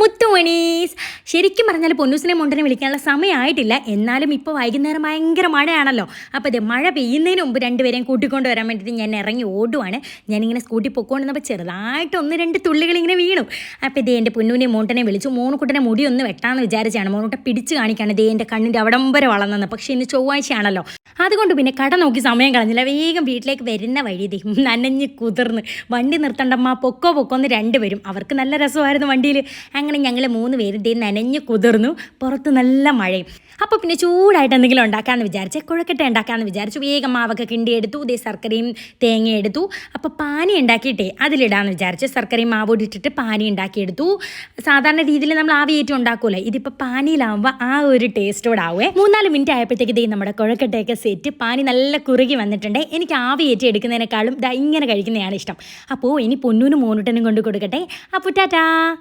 മുത്തുമണീസ് ശരിക്കും പറഞ്ഞാൽ പൊന്നൂസിനെ മുണ്ടനെ വിളിക്കാനുള്ള സമയമായിട്ടില്ല. എന്നാലും ഇപ്പോൾ വൈകുന്നേരം ഭയങ്കര മഴയാണല്ലോ. അപ്പോൾ ഇത് മഴ പെയ്യുന്നതിന് മുമ്പ് രണ്ടുപേരെയും കൂട്ടിക്കൊണ്ട് വരാൻ വേണ്ടിയിട്ട് ഞാൻ ഇറങ്ങി ഓടുവാണ്. ഞാനിങ്ങനെ സ്കൂട്ടി പൊക്കോണ്ടിരുന്നപ്പോൾ ചെറുതായിട്ട് ഒന്ന് രണ്ട് തുള്ളികൾ ഇങ്ങനെ വീണു. അപ്പോൾ ഇതേ എന്റെ പൊന്നൂനെ മോണ്ടനെ വിളിച്ചു. മോനുക്കുട്ടനെ മുടി ഒന്ന് വെട്ടാമെന്ന് വിചാരിച്ചാണ്. മോനുട്ട പിടിച്ച് കാണിക്കാണ് ഇതേ എന്റെ കണ്ണിന്റെ അവിടം വരെ വളർന്നെന്ന് പക്ഷേ ഇന്ന് ചൊവ്വാഴ്ചയാണല്ലോ. അതുകൊണ്ട് പിന്നെ കട നോക്കി സമയം കളഞ്ഞില്ല. വേഗം വീട്ടിലേക്ക് വരുന്ന വഴി ദേ നനഞ്ഞ് കുതിർന്ന് വണ്ടി നിർത്തണ്ടമ്മ പൊക്കോ പൊക്കോ എന്ന് രണ്ടുപേരും. അവർക്ക് നല്ല രസമായിരുന്നു വണ്ടിയിൽ അങ്ങനെ ഞങ്ങൾ മൂന്ന് പേരും ദേ നനഞ്ഞ് കുതിർന്നു. പുറത്ത് നല്ല മഴയും. അപ്പോൾ പിന്നെ ചൂടായിട്ട് എന്തെങ്കിലും ഉണ്ടാക്കാമെന്ന് വിചാരിച്ച്. കുഴക്കട്ട ഉണ്ടാക്കാമെന്ന് വിചാരിച്ചു. വേഗം മാവൊക്കെ കിണ്ടി എടുത്തു. ദേ ശർക്കരയും തേങ്ങ എടുത്തു. അപ്പോൾ പാനി ഉണ്ടാക്കിയിട്ടേ അതിലിടാമെന്ന് വിചാരിച്ച്. ശർക്കരയും മാവോടി ഇട്ടിട്ട് പാനി ഉണ്ടാക്കിയെടുത്തു സാധാരണ രീതിയിൽ നമ്മൾ ആവിയേറ്റം ഉണ്ടാക്കുമല്ലോ ഇതിപ്പോൾ പാനിയിലാവുമ്പോൾ ആ ഒരു ടേസ്റ്റോടെ ആവേ. മൂന്നാൽ മിനിറ്റ് ആയപ്പോഴത്തേക്ക് ദേ നമ്മുടെ കുഴക്കട്ടയൊക്കെ സെറ്റ് പാനി നല്ല കുറുകി വന്നിട്ടുണ്ട്. എനിക്ക് ആവിയേറ്റി എടുക്കുന്നതിനേക്കാളും ഇതാ ഇങ്ങനെ കഴിക്കുന്നതാണ് ഇഷ്ടം. അപ്പോൾ ഇനി പൊന്നൂനും മോനുട്ടനും കൊണ്ട് കൊടുക്കട്ടെ. അപ്പോൾ ടാറ്റാ.